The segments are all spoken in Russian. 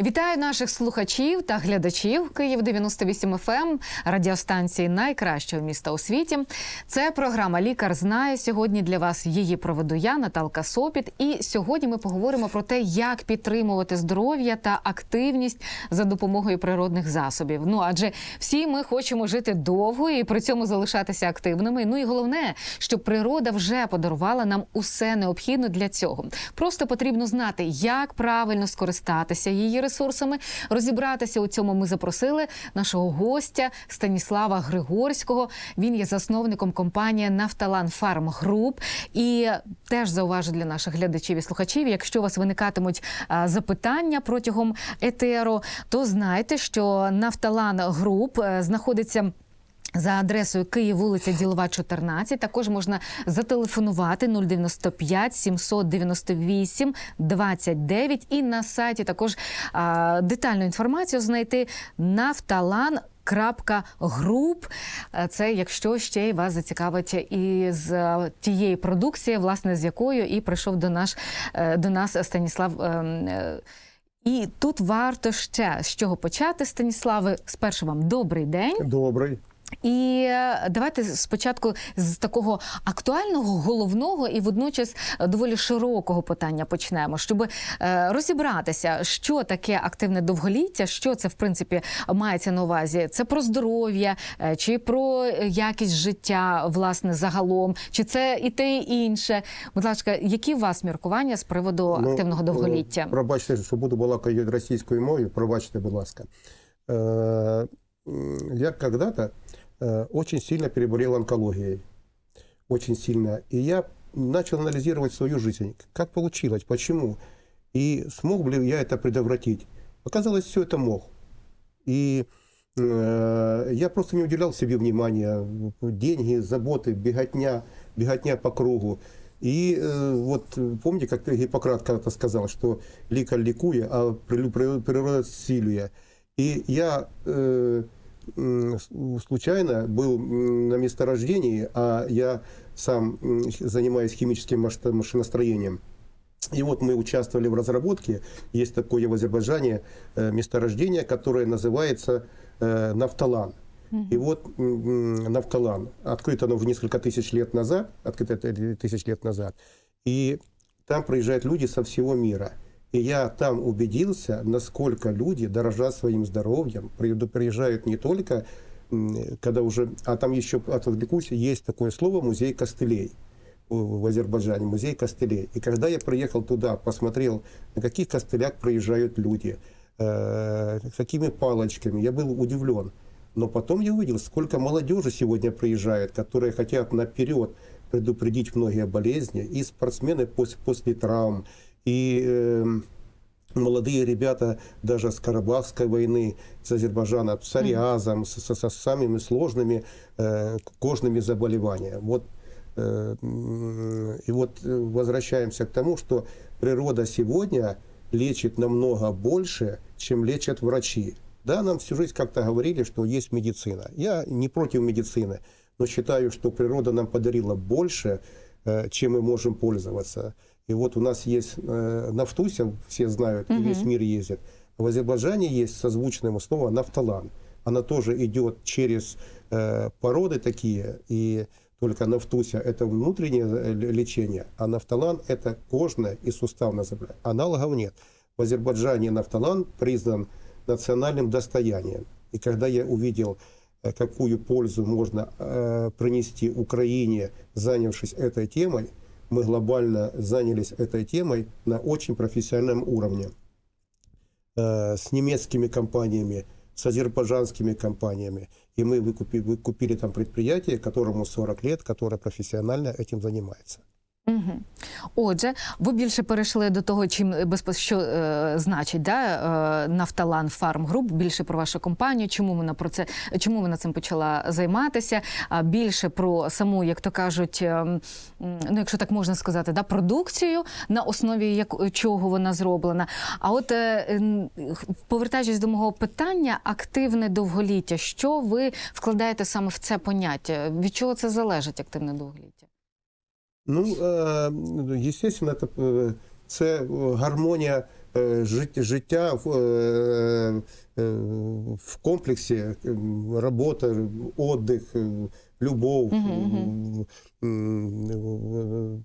Вітаю наших слухачів та глядачів Київ 98 FM, радіостанції найкращого міста у світі. Це програма Лікар знає. Сьогодні для вас її проведу я, Наталка Сопіт. І сьогодні ми поговоримо про те, як підтримувати здоров'я та активність за допомогою природних засобів. Ну адже всі ми хочемо жити довго і при цьому залишатися активними. Ну і головне, щоб природа вже подарувала нам усе необхідне для цього. Просто потрібно знати, як правильно скористатися її ресурсами. Розібратися у цьому ми запросили нашого гостя Станіслава Григорського. Він є засновником компанії Нафталан Фарм Груп. І теж зауважу для наших глядачів і слухачів. Якщо у вас виникатимуть запитання протягом етеру, то знайте, що Нафталан Груп е, знаходиться. За адресою Київ, вулиця Ділова, 14. Також можна зателефонувати 095 798 29 і на сайті також а, детальну інформацію знайти нафталан. Крапка груп, це якщо ще й вас зацікавить із тієї продукції, власне, з якою і прийшов до наш е, до нас Станіслав. е, е, І тут варто ще з чого почати, Станіславе. Спершу вам добрий день. Добрий. І е, давайте спочатку з такого актуального, головного і водночас доволі широкого питання почнемо, щоб е, розібратися, що таке активне довголіття, що це в принципі мається на увазі. Це про здоров'я, е, чи про якість життя, власне, загалом, чи це і те, і інше. Будь ласка, які у вас міркування з приводу активного е, довголіття? Пробачте, що буду балакати російською мовою, пробачте, будь ласка. Я когда-то очень сильно переболел онкологией. Очень сильно. И я начал анализировать свою жизнь. Как получилось, почему? И смог ли я это предотвратить? Оказалось, все это мог. И э, я просто не уделял себе внимания. Деньги, заботы, беготня, беготня по кругу. И э, вот э, помните, как Гиппократ когда-то сказал, что ликар ликуя, а при- при- природа силуя. И я э, случайно был на месторождении, а я сам занимаюсь химическим маши- машиностроением. И вот мы участвовали в разработке. Есть такое в Азербайджане э, месторождение, которое называется э, нафталан. И вот нафталан. Открыто оно уже несколько тысяч лет назад. Открыто это тысяч лет назад. И там приезжают люди со всего мира. И я там убедился, насколько люди дорожат своим здоровьем. При- Приезжают не только, когда уже... А там еще, отвлекусь, есть такое слово «музей костылей» в Азербайджане, музей костылей. И когда я приехал туда, посмотрел, на каких костылях проезжают люди, э, какими палочками, я был удивлен. Но потом я увидел, сколько молодежи сегодня приезжает, которые хотят наперед предупредить многие болезни, и спортсмены после, после травм, и э, молодые ребята даже с Карабахской войны, с Азербайджана, с псориазом, с, со, со самыми сложными э, кожными заболеваниями. Вот, э, и вот э, возвращаемся к тому, что природа сегодня лечит намного больше, чем лечат врачи. Да, нам всю жизнь как-то говорили, что есть медицина. Я не против медицины, но считаю, что природа нам подарила больше, э, чем мы можем пользоваться. И вот у нас есть э, Нафтуся, все знают, и весь мир ездит. В Азербайджане есть созвучное слово нафталан. Она тоже идет через э, породы такие, и только нафтуся – это внутреннее э, лечение, а нафталан – это кожное и суставное заболевание. Аналогов нет. В Азербайджане нафталан признан национальным достоянием. И когда я увидел, э, какую пользу можно э, принести Украине, занявшись этой темой, мы глобально занялись этой темой на очень профессиональном уровне. Э, с немецкими компаниями, с азербайджанскими компаниями. И мы выкупили, выкупили там предприятие, которому 40 лет, которое профессионально этим занимается. Угу. Отже, ви більше перейшли до того, чим безпос- що е, значить да, е, Нафталан Фарм Груп, більше про вашу компанію, чому вона про це, чому вона цим почала займатися, а більше про саму, як то кажуть, е, ну якщо так можна сказати, да, продукцію, на основі як, чого вона зроблена. А от е, повертаючись до мого питання, активне довголіття, що ви вкладаєте саме в це поняття? Від чого це залежить активне довголіття? Ну, е, естественно, это, е, це гармонія е, жит- життя в, е, е, в комплексі, робота, отдых, любов. М,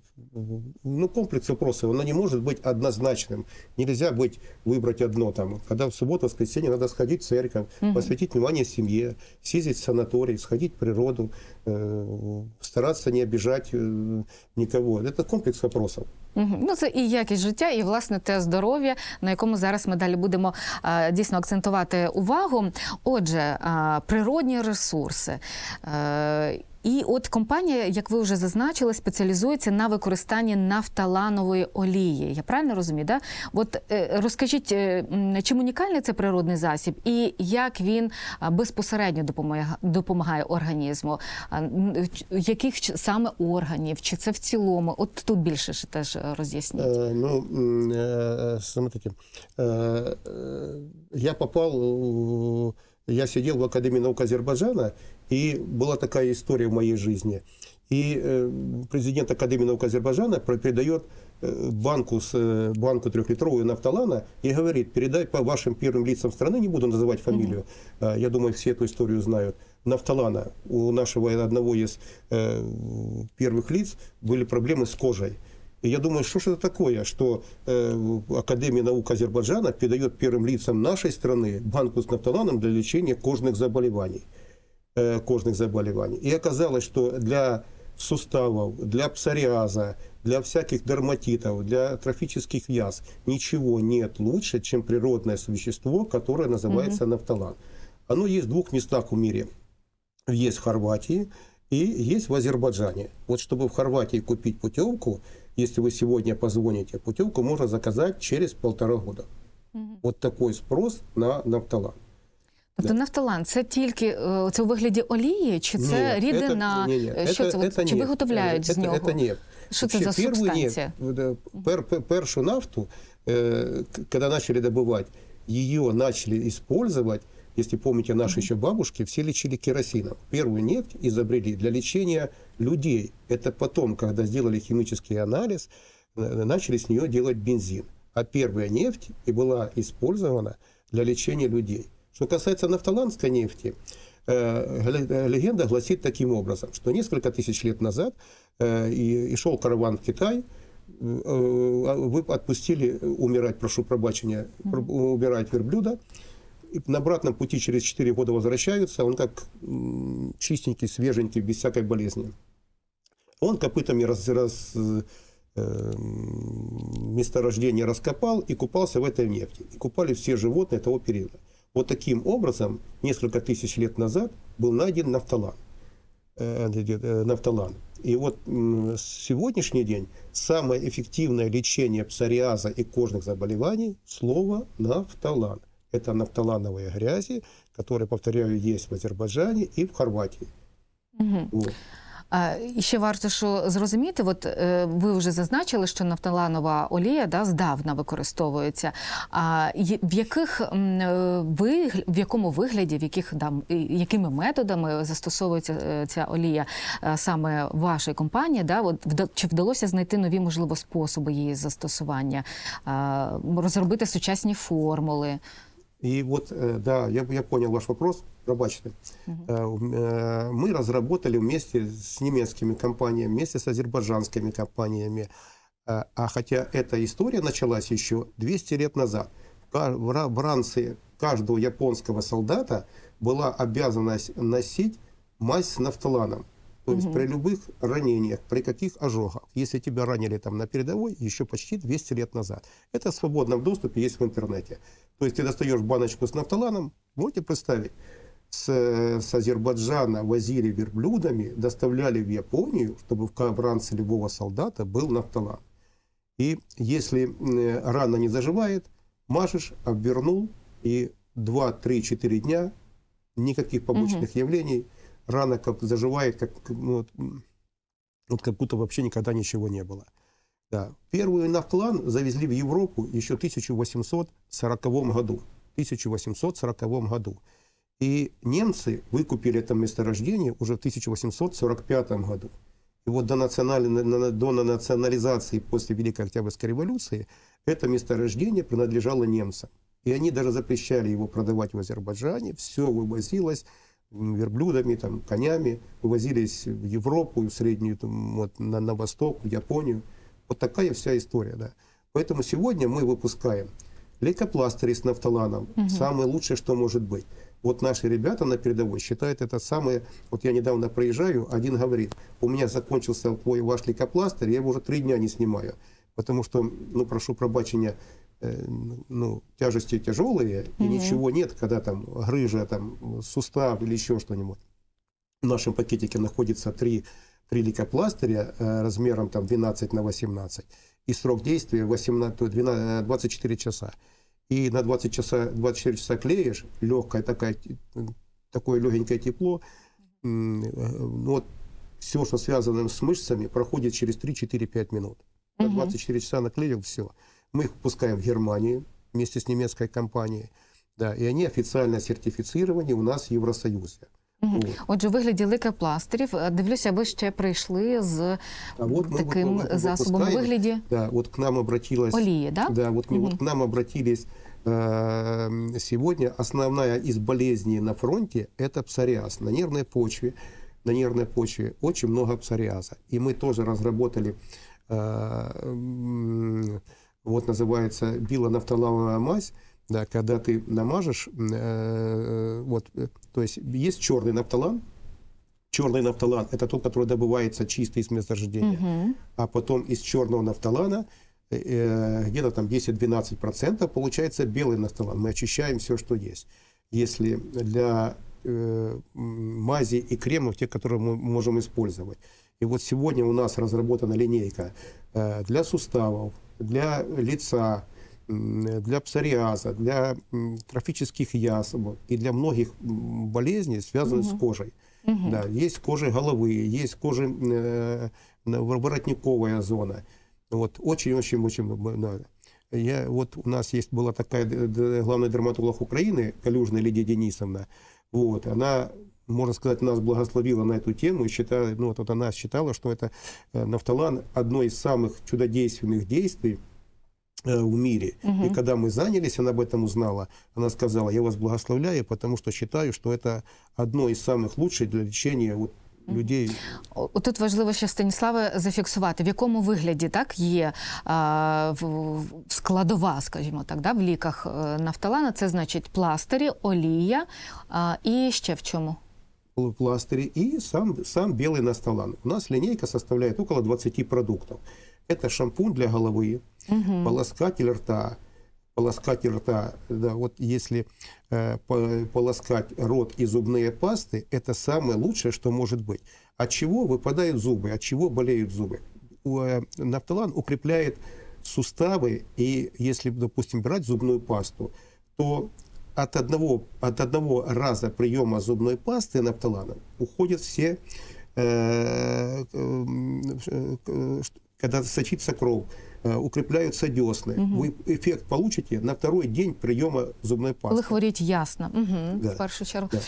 Ну, комплекс вопросов, оно не может быть однозначным. Нельзя быть, выбрать одно там. Когда в субботу, воскресенье надо сходить в церковь, посвятить внимание семье, съездить в санаторий, сходить в природу, э, стараться не обижать э, никого. Это комплекс вопросов. Ну, це і якість життя, і власне те здоров'я, на якому зараз ми далі будемо дійсно акцентувати увагу. Отже, природні ресурси. Е, і от компанія, як ви вже зазначили, спеціалізується на використанні нафталанової олії. Я правильно розумію? Да? От е, розкажіть, е, м, чим унікальний це природний засіб, і як він а, безпосередньо допомагає, допомагає організму? А, н- ч- Яких ч- саме органів? Чи це в цілому? От тут більше ще теж е, роз'ясніть. Э, Ну, м, э, смотрите, э, э, я попал, э, я сидел в Академии наук Азербайджана, и была такая история в моей жизни. И э, президент Академии наук Азербайджана передает э, банку, с, э, банку трехлитровую нафталана и говорит, передай по вашим первым лицам страны, не буду называть фамилию, э, я думаю, все эту историю знают, нафталана. У нашего одного из э, первых лиц были проблемы с кожей. И я думаю, что же это такое, что э, Академия наук Азербайджана передает первым лицам нашей страны банку с нафталаном для лечения кожных заболеваний. Кожных заболеваний. И оказалось, что для суставов, для псориаза, для всяких дерматитов, для трофических язв ничего нет лучше, чем природное вещество, которое называется нафталан. Оно есть в двух местах в мире. Есть в Хорватии и есть в Азербайджане. Вот чтобы в Хорватии купить путевку, если вы сегодня позвоните, путевку можно заказать через полтора года. Вот такой спрос на нафталан. Тобто нафталан це тільки е, це у вигляді олії, чи це Ні, рідина? это- ні, ні, Е, Що это- це? От это чи нефть. виготовляють з Это- нього? Это нефть. Що це Вообще, за первую субстанція? нефть, э, пер- пер- першу нафту, э, к- когда начали добывать, ее начали использовать, если помните, наши еще бабушки все лечили керосином. Первую нефть изобрели для лечения людей. Это потом, когда сделали химический анализ, э, начали с нее делать бензин. А первая нефть и была использована для лечения людей. Что касается нафталанской нефти, э, э, легенда гласит таким образом, что несколько тысяч лет назад э, и, и шел караван в Китай, э, вы отпустили умирать, прошу пробачения, пр- умирать верблюда, и на обратном пути через 4 года возвращаются, он как чистенький, свеженький, без всякой болезни. Он копытами раз, раз, э, месторождение раскопал и купался в этой нефти. И купали все животные того периода. Вот таким образом, несколько тысяч лет назад был найден нафталан. Э, э, нафталан. И вот сегодняшний день самое эффективное лечение псориаза и кожных заболеваний – слово нафталан. Это нафталановые грязи, которые, повторяю, есть в Азербайджане и в Хорватии. Мгм. Вот. І ще варто що зрозуміти, от е, ви вже зазначили, що нафталанова олія да, здавна використовується. А в яких е, в якому вигляді, в яких і якими методами застосовується е, ця олія саме вашої компанії? Да? От чи вдалося знайти нові можливо способи її застосування, розробити сучасні формули? И вот, да, я, я понял ваш вопрос, пробачьте. Э, э, Мы разработали вместе с немецкими компаниями, вместе с азербайджанскими компаниями. Э, А хотя эта история началась еще 200 лет назад. В ранце каждого японского солдата была обязанность носить мазь с нафталаном. То есть при любых ранениях, при каких ожогах, если тебя ранили там на передовой еще почти 200 лет назад. Это в свободном доступе есть в интернете. То есть ты достаешь баночку с нафталаном, можете представить, с, с Азербайджана возили верблюдами, доставляли в Японию, чтобы в ранце любого солдата был нафталан. И если м, рана не заживает, мажешь, обвернул, и 2-3-4 дня никаких побочных явлений, рана как заживает, как, ну, вот, вот как будто вообще никогда ничего не было. Да. Первый нафталан завезли в Европу еще в 1840 году. 1840 году. И немцы выкупили это месторождение уже в 1845 году. И вот до, национальной, на- до национализации после Великой Октябрьской революции это месторождение принадлежало немцам. И они даже запрещали его продавать в Азербайджане. Все вывозилось верблюдами, там, конями, вывозились в Европу, в Среднюю, там, вот, на, на Восток, в Японию. Вот такая вся история. Да. Поэтому сегодня мы выпускаем лейкопластыри с нафталаном. Самое лучшее, что может быть. Вот наши ребята на передовой считают это самое... Вот я недавно проезжаю, один говорит, у меня закончился твой ваш лейкопластырь, я его уже три дня не снимаю. Потому что, ну, прошу пробачення, э, ну, тяжести тяжелые, и ничего нет, когда там грыжа, там, сустав или еще что-нибудь. В нашем пакетике находится три, три лейкопластыря э, размером там 12 на 18. И срок действия 18, то 12, 24 часа. И на 20 часа, 24 часа клеишь, легкое такая, такое легенькое тепло. Э, Вот все, что связано с мышцами, проходит через 3-4-5 минут. На 24 часа наклеил, все. Мы их выпускаем в Германию вместе с немецкой компанией. Да, и они официально сертифицированы у нас в Евросоюзе. Вот. Отже, у вигляді лейкопластирів. Е, Дивлюся, ви ще прийшли з А вот мы таким выпу- засобом у выпускаем. вигляді Да, вот к нам обратилась... олії, да? Да, вот, к- вот к нам обратились э, сегодня. Основная из болезней на фронте – это псориаз. На нервной почве, на нервной почве очень много псориаза. И мы тоже разработали, э, м, вот называется билонафталановая мазь, да, когда ты намажешь, э, вот, э, то есть есть черный нафталан, черный нафталан – это тот, который добывается чисто из месторождения Угу. а потом из черного нафталана э, где-то там 10-12% получается белый нафталан. Мы очищаем все, что есть. Если для э, мази и кремов, те, которые мы можем использовать. И вот сегодня у нас разработана линейка э, для суставов, для лица, для псориаза, для трофических язв и для многих болезней, связанных с кожей. Да, есть кожа головы, есть кожа э, воротниковая зона. Вот очень-очень-очень много. Я, вот у нас есть была такая главный дерматолог Украины, Калюжная Лидия Денисовна. Вот, она, можно сказать, нас благословила на эту тему и считала, ну, вот, она считала, что это э, нафталан одно из самых чудодейственных действий в мире. И когда мы занялись, она об этом узнала, она сказала, я вас благословляю, потому что считаю, что это одно из самых лучших для лечения вот, людей. О- Тут важливо ще Станіславе зафіксувати, в якому вигляді так є а, в, в- складова, скажімо так, да, в ліках е, нафталана. Це значить пластирі, олія а, і ще в чому. пластыри и сам, сам белый настолан. У нас линейка составляет около 20 продуктов. Это шампунь для головы, полоскатель рта, полоскатель рта, да, вот если э, по- полоскать рот и зубные пасты, это самое лучшее, что может быть. От чего выпадают зубы, от чего болеют зубы? Э, нафталан укрепляет суставы, и если, допустим, брать зубную пасту, то от одного, от одного раза приема зубной пасты нафталаном уходят все, э, э, э, что- когда сочится кровь, э, укрепляются десны. Вы эффект получите на второй день приема зубной пасты. Коли хворіть ясно. Угу, Да. В першу чергу. Да.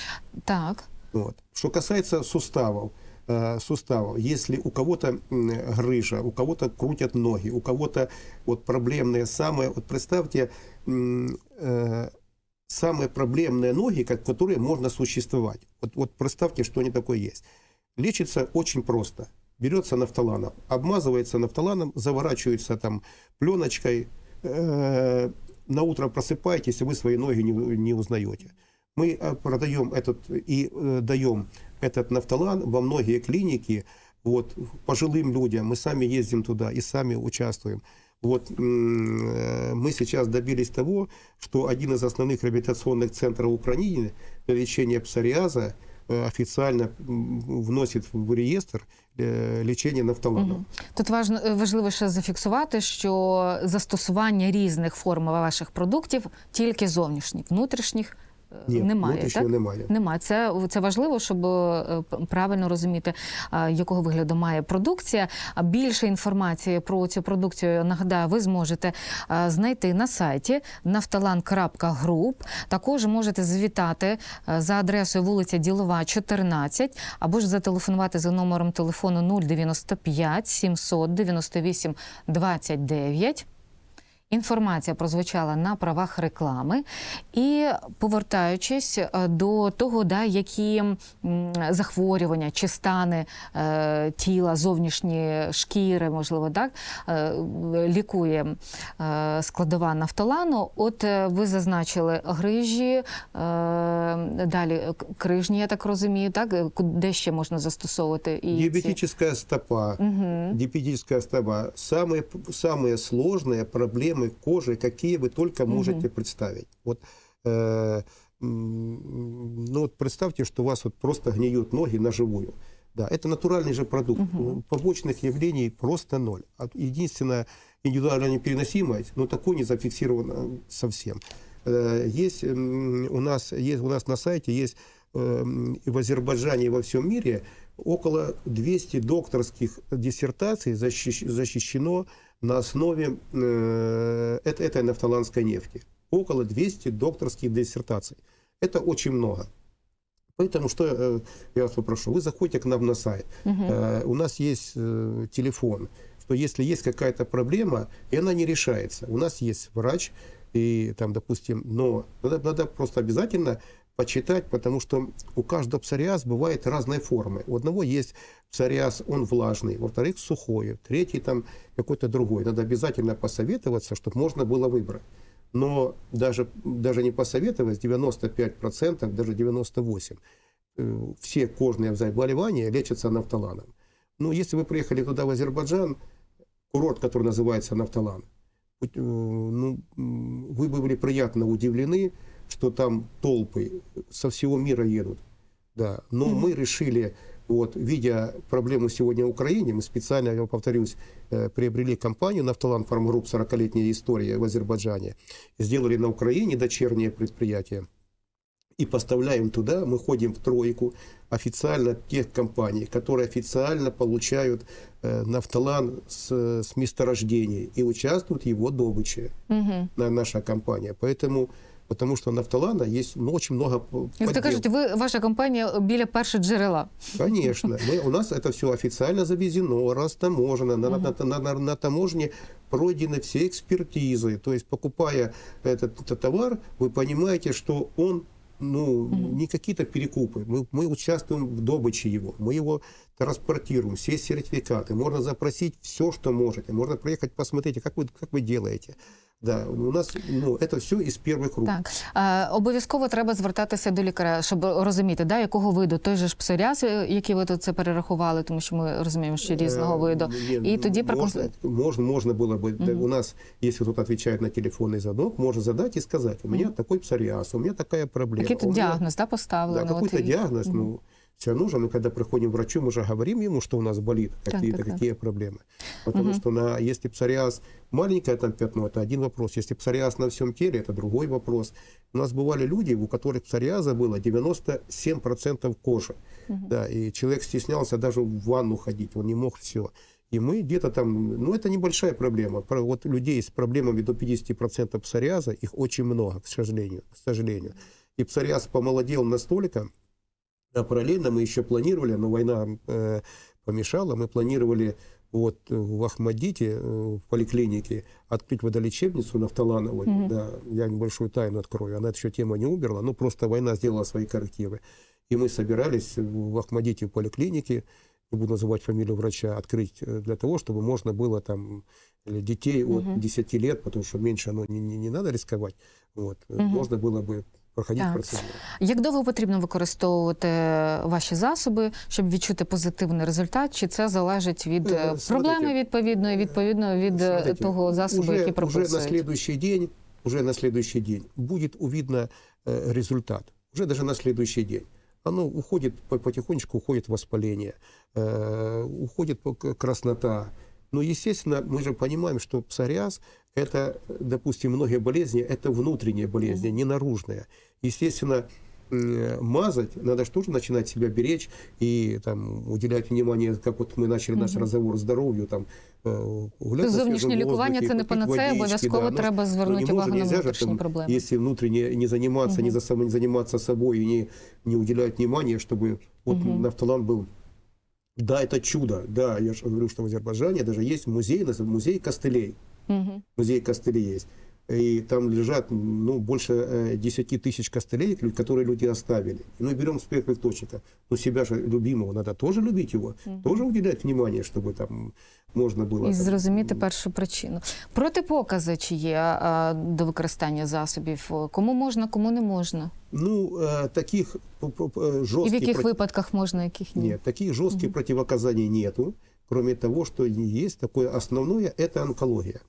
Так. Вот. Что касается суставов, э, суставов, если у кого-то грыжа, у кого-то крутят ноги, у кого-то вот проблемные самые, вот представьте, э, самые проблемные ноги, как, которые можно существовать. Вот, вот представьте, что они такое есть. Лечится очень просто. Берется нафталаном, обмазывается нафталаном, заворачивается там пленочкой, э, на утро просыпаетесь, и вы свои ноги не, не узнаете. Мы э, продаем этот и э, даем этот нафталан во многие клиники, вот, пожилым людям. Мы сами ездим туда и сами участвуем. Вот мы сейчас добились того, что один из основных реабилитационных центров Украины для лечения псориаза официально м, вносит в реєстр лічення лечение Угу. Тут е, важливо ще зафіксувати, що застосування різних форм ваших продуктів тільки зовнішніх, внутрішніх Ні, немає. внутрішнього так? немає. Немає. Це, це важливо, щоб е, правильно розуміти, якого вигляду має продукція. А Більше інформації про цю продукцію, нагадаю, ви зможете знайти на сайті naftalan.group. Також можете звітати е, за адресою вулиця Ділова, 14, або ж зателефонувати за номером телефону 095 798 29. Інформація прозвучала на правах реклами, і повертаючись е, до того, да, які м, захворювання чи стани е, тіла, зовнішні шкіри, можливо, так е, лікує е, складова нафталану. От е, ви зазначили грижі, е, далі к- крижні, я так розумію, так Е, ку- де ще можна застосовувати і ці... Диабетическая стопа, Мгм. диабетическая стопа, самые, самые сложные проблемы кожи, какие вы только можете представить. Вот, э, ну вот представьте, что у вас вот просто гниют ноги на живую. Да, это натуральный же продукт. Побочных явлений просто ноль. А Единственная индивидуальная непереносимость, но такой не зафиксировано совсем. Э, Есть у нас, есть у нас на сайте есть и в Азербайджане, и во всем мире около 200 докторских диссертаций защищ- защищено на основе э, эт- этой нафталанской нефти. Около 200 докторских диссертаций. Это очень много. Поэтому что э, я вас попрошу, вы заходите к нам на сайт. Э, У нас есть э, телефон, что если есть какая-то проблема, и она не решается, у нас есть врач, и там, допустим, но надо, надо просто обязательно почитать, потому что у каждого псориаз бывает разной формы. У одного есть псориаз, он влажный, во-вторых, сухой, третий там какой-то другой. Надо обязательно посоветоваться, чтобы можно было выбрать. Но даже, даже не посоветовать, 95%, даже 98%, э, все кожные заболевания лечатся нафталаном. Ну, если вы приехали туда, в Азербайджан, курорт, который называется Нафталан, э, ну, вы бы были приятно удивлены, что там толпы со всего мира едут. Да. Но мы решили, вот, видя проблему сегодня в Украине, мы специально, я повторюсь, э, приобрели компанию Нафталан Фармгрупп 40-летняя история в Азербайджане, сделали на Украине дочернее предприятие и поставляем туда, мы ходим в тройку официально тех компаний, которые официально получают э, нафталан с, с месторождений и участвуют в его добыче, Мгм. на, наша компания. Поэтому, потому что нафталана есть ну, очень много Як то кажуть, ви ваша компанія біля першого джерела. Конечно. Мы, у нас это все официально завезено, растаможено. На, на, на, на, на таможне пройдены все экспертизы. То есть, покупая этот, этот товар, вы понимаете, что он ну, не какие-то перекупы. Мы, мы участвуем в добыче его. Мы его транспортируем, все сертификаты. Можно запросить все, что можете. Можно приехать, посмотреть, как вы, как вы делаете. Да, у нас ну, это все из первых рук. Так е, обов'язково треба звертатися до лікаря, щоб розуміти, да, якого виду той же ж псоріаз, е, який ви тут це перерахували, тому що ми розуміємо, що різного Э, виду. не, І ну, тоді можно, проконсуль- можно, можно было бы, да, у нас, если кто-то отвечает на телефонный звонок, можно задать и сказать, у меня такой псориаз, у меня такая проблема. Який у тут меня- діагноз да, Да, поставлено? какой-то От і- диагноз, ну, Все равно же мы, когда приходим к врачу, мы же говорим ему, что у нас болит, какие-то так, так. какие проблемы. Потому что на, если псориаз маленькое там пятно, это один вопрос. Если псориаз на всем теле, это другой вопрос. У нас бывали люди, у которых псориаза было 97% кожи. Да, и человек стеснялся даже в ванну ходить, он не мог все. И мы где-то там, ну это небольшая проблема. Про- Вот людей с проблемами до 50% псориаза, их очень много, к сожалению. К сожалению. И псориаз помолодел настолько, а параллельно мы еще планировали, но война э, помешала, мы планировали вот э, в Ахмадите, э, в поликлинике, открыть водолечебницу Нафталановой. Да, я небольшую тайну открою. Она еще тема не умерла, но просто война сделала свои коррективы. И мы собирались в Ахмадите в поликлинике, не буду называть фамилию врача, открыть э, для того, чтобы можно было там детей от 10 лет, потому что меньше оно не, не, не надо рисковать, вот, э, можно было бы проходить Так. процедуру. Як довго потрібно використовувати ваші засоби, щоб відчути позитивний результат? Чи це залежить від Е, е, смотрите, проблеми відповідної, відповідно від е, Смотрите, того засобу, уже, який уже на прописують? следующий день, уже на следующий день будет увидно э, результат. Уже даже на следующий день. Оно уходит, по- потихонечку уходит воспаление, э, уходит краснота. Но, естественно, мы же понимаем, что псориаз – это, допустим, многие болезни – это внутренние болезни, не наружные. Естественно, м, мазать, надо же тоже начинать себя беречь и там, уделять внимание, как вот мы начали наш разговор здоров'ю, там, э, гуляти на Зовнішнє свіжому лікування воздухі, це не попити панацея, водички, обов'язково да. Ну, треба ну, звернути не увагу може, на нельзя же внутрішні там, проблеми. Если внутренне не заниматься, не, за, самим заниматься собой и не, не уделять внимания, чтобы вот нафталан был да, это чудо. Да, я же говорю, что в Азербайджане даже есть музей, называется музей костылей. Мгм. Музей костылей есть. И там лежат ну, больше э, 10 тысяч костылей, лю- которые люди оставили. И мы берем с первых источника. Но себя же любимого надо тоже любить его, тоже уделять внимание, чтобы там можно было. І там, зрозуміти першу причину. Протипокази чи є а, до використання засобів? Кому можна, кому не можна? Ну, э, таких п- п- п- І в жестких... яких проти- випадках можна, яких ні? Нет, таких жестких противопоказаний нету, кроме того, что есть такое основное, это онкология.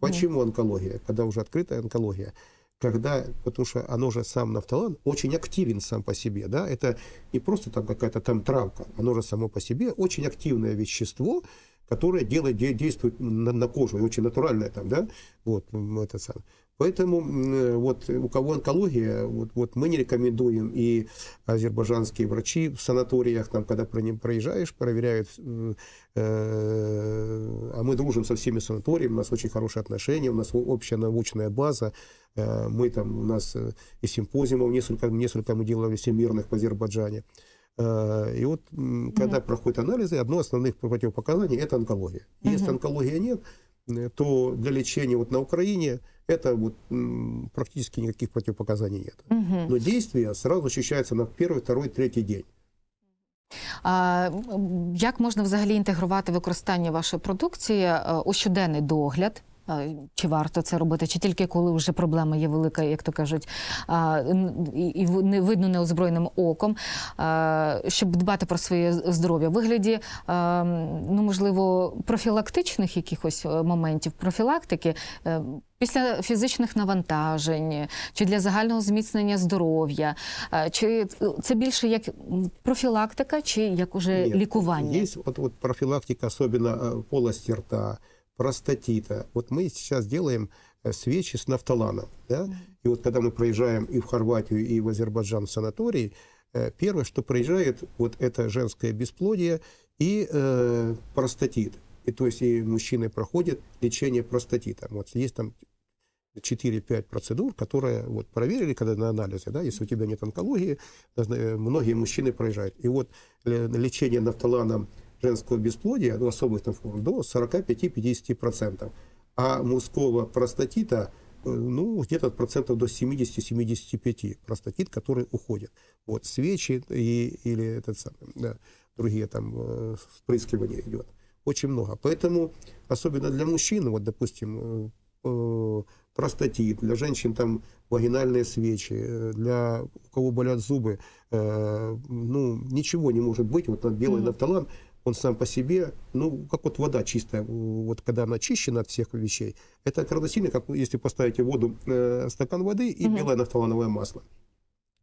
Почему онкология? Когда уже открытая онкология. Когда, потому что оно же сам нафталан очень активен сам по себе, да, это не просто там какая-то там травка, оно же само по себе очень активное вещество, которое делает, де- действует на, на кожу, очень натуральное там, да, вот, это самое. Поэтому э, вот у кого онкология, вот, вот мы не рекомендуем, и азербайджанские врачи в санаториях, там, когда про ним проезжаешь, проверяют, э, э, а мы дружим со всеми санаториями, у нас очень хорошие отношения, у нас общая научная база, э, мы там, у нас э, и симпозиумов несколько, несколько мы делали всемирных в Азербайджане. Э, И вот, когда проходят анализы, одно из основных противопоказаний – это онкология. Если онкологии нет, э, то для лечения вот на Украине это вот практически никаких противопоказаний нет. Угу. Но действие сразу ощущается на первый, второй, третий день. А як можна взагалі інтегрувати використання вашої продукції е, у щоденний догляд? Е, Чи варто це робити, чи тільки коли вже проблема є велика, як то кажуть, і не видно неозброєним оком, щоб дбати про своє здоров'я? В вигляді, ну можливо, профілактичних якихось е, моментів, профілактики е, після фізичних навантажень, чи для загального зміцнення здоров'я, Е, чи це більше як профілактика, чи як уже Нет, лікування? Есть вот, вот профилактика, особенно э, полости рта, простатита. Вот мы сейчас делаем э, свечи с нафталаном. Да? И вот когда мы проезжаем и в Хорватию, и в Азербайджан в санаторий, э, первое, что проезжает, вот это женское бесплодие и э, простатит. И то есть и мужчины проходят лечение простатита. Вот есть там 4-5 процедур, которые вот проверили, когда на анализе, да, если у тебя нет онкологии, э, многие мужчины проезжают. И вот лечение нафталаном женского бесплодия, ну, особых там форм, до 45-50%. А мужского простатита, э, ну, где-то процентов до 70-75 простатит, который уходит. Вот свечи и, или этот самый, да, другие там э, впрыскивания идет. Очень много. Поэтому, особенно для мужчин, вот, допустим, э, простатит, для женщин там вагинальные свечи, для у кого болят зубы, э, ну, ничего не может быть. Вот на белый нафталан, он сам по себе, ну, как вот вода чистая, вот когда она очищена от всех вещей, это равносильно, как если поставите воду э, стакан воды и белое нафталановое масло.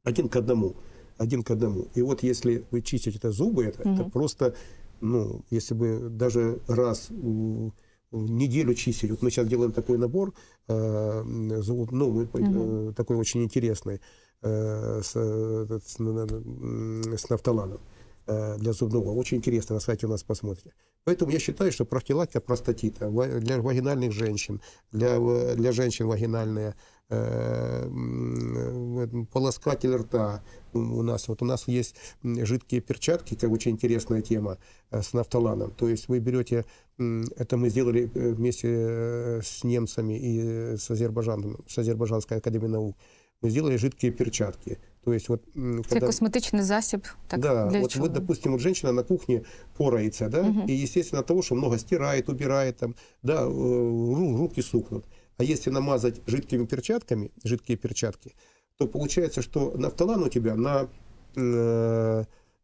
Один к одному. Один к одному. И вот если вы чистите это зубы, это, это просто, ну, если бы даже раз в неделю чистить. Вот мы сейчас делаем такой набор, э, зуб- ну, мы, э, такой очень интересный, э, с, с, с нафталаном для зубного. Очень интересно, на сайте у нас посмотрите. Поэтому я считаю, что профилактика простатита для вагинальных женщин, для, э, для женщин вагинальная, э, э, полоскатель рта у нас. Вот у нас есть жидкие перчатки, как очень интересная тема э, с нафталаном. То есть вы берете, это мы сделали э, вместе э, с немцами и э, с Азербайджаном, с Азербайджанской академией наук. Мы сделали жидкие перчатки. То есть вот м, Це когда- косметичний засіб. Так, да, для вот, чого? вот, допустим, вот женщина на кухне пороется, да, и, естественно, от того, что много стирает, убирает, там, да, э, ру- руки сухнут. А если намазать жидкими перчатками, жидкие перчатки, то получается, что нафталан у тебя на, э, э,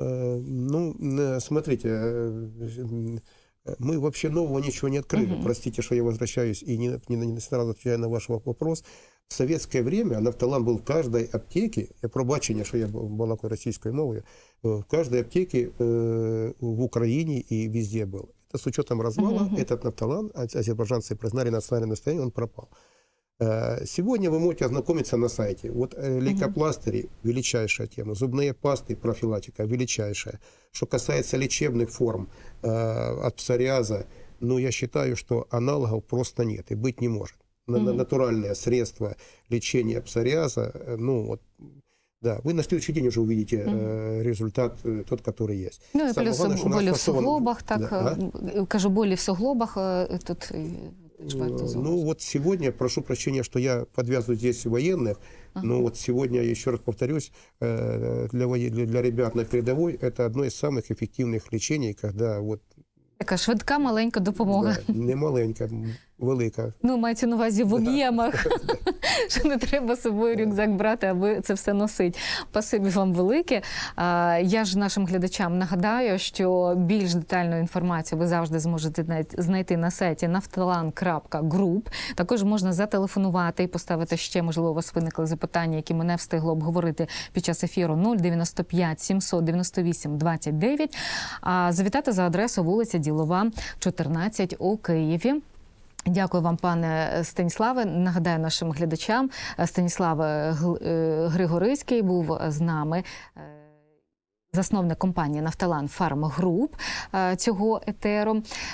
мик- микробов. Идеальная вещь. Тобто і як профілактика, і як лікування теж можна застосовувати. А, Просто у нас вже трошечки час а, з- добігає завершення наша програма. А, Давайте тоді так. Чи маєте ви якісь а, побажання тим, хто хоче спробувати а, вашу продукцію? З чого варто було б почати? Э, Ну, э, смотрите, э, м, мы вообще нового ничего не открыли. Мгм. Простите, что я возвращаюсь и не, не, не сразу отвечаю на ваш вопрос. В советское время нафталан был в каждой аптеке, я пробачення, що я б- балакаю російською мовою, э, в каждой аптеке э, в Украине и везде был. Это с учетом развала, Мгм. этот нафталан, а- азербайджанцы признали национальное достояние, он пропал. Э, Сегодня вы можете ознакомиться на сайте. Вот э, лейкопластыри – величайшая тема. Зубные пасты, профилактика – величайшая. Что касается лечебных форм э, от псориаза, ну, я считаю, что аналогов просто нет и быть не может. На- на- Мгм. Натуральные средства лечения псориаза, э, ну, вот, да, вы на следующий день уже увидите э, результат э, тот, который есть. Ну і Самое плюс главное, что у нас болі в фасован- суглобах, так Да, е, кажу, болі в суглобах е, тут. е, відчуваєте Э, зовсім. Ну вот сегодня, прошу прощения, что я подвязываю здесь военных, Ага. но вот сегодня, еще раз повторюсь, э, для, воен- для, для ребят на передовой это одно из самых эффективных лечений, когда вот Така швидка маленька допомога. да, не маленька, м, Велика. Ну, мається на увазі в об'ємах, що не треба з собою рюкзак брати, аби це все носить. Спасибі вам велике. Я ж нашим глядачам нагадаю, що більш детальну інформацію ви завжди зможете знайти на сайті naftalan.group. Також можна зателефонувати і поставити ще, можливо, у вас виникли запитання, які ми не встигли обговорити під час ефіру 095 798 29, а завітати за адресою вулиця Ділова, 14 у Києві. Дякую вам, пане Станіславе. Нагадаю нашим глядачам, Станіслав е, е, Григорицький був з нами. е, Засновник компанії Нафталан Фарм Груп цього етеру.